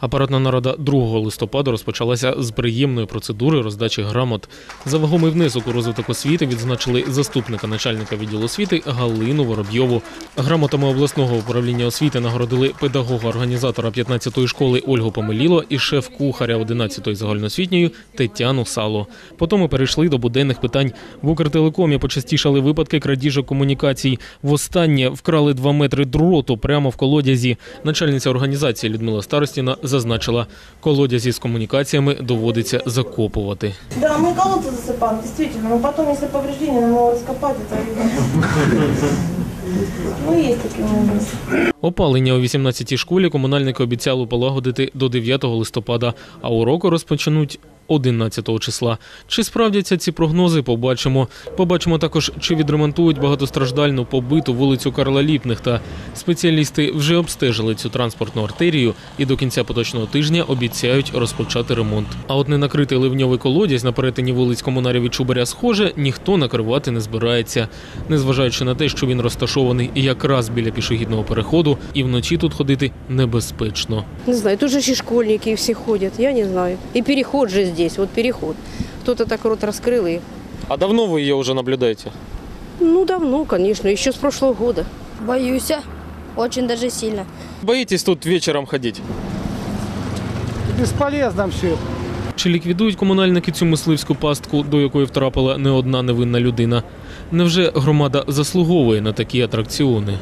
Апаратна нарада 2 листопада розпочалася з приємної процедури роздачі грамот. За вагомий внесок у розвиток освіти відзначили заступника начальника відділу освіти Галину Воробйову. Грамотами обласного управління освіти нагородили педагога-організатора 15-ї школи Ольгу Помиліло і шеф-кухаря 11-ї загальноосвітньої Тетяну Сало. Потім ми перейшли до буденних питань. В Укртелекомі почастішали випадки крадіжок комунікацій. Востаннє вкрали 2 метри дроту прямо в колодязі. Начальниця організації Людмила Старостіна зазначила, колодязі з комунікаціями доводиться закопувати. Да, мы колодцы засыпаем, действительно. Но потом, если повреждения, нам его раскопать, это видно. Ну, есть такие моменты. Опалення у 18-й школі комунальники обіцяли полагодити до 9 листопада, а уроки розпочнуть 11 числа. Чи справдяться ці прогнози, побачимо. Побачимо також, чи відремонтують багатостраждальну побиту вулицю Карла Ліпнихта. Спеціалісти вже обстежили цю транспортну артерію і до кінця поточного тижня обіцяють розпочати ремонт. А от ненакритий ливньовий колодязь на перетині вулиць Комунарів і Чубаря схоже, ніхто накривати не збирається. Незважаючи на те, що він розташований якраз біля пішохідного переходу, і вночі тут ходити небезпечно. Не знаю, тут же еще школьники все ходят, я не знаю. И переход же здесь, вот переход. Кто-то так рот раскрыл и... А давно ви її вже наблюдаєте? Ну, давно, конечно, еще с прошлого года. Боюсь, очень даже сильно. Боїтесь тут вечором ходити? Бесполезно все. Чи ліквідують комунальники цю мисливську пастку, до якої втрапила не одна невинна людина? Невже громада заслуговує на такі атракціони?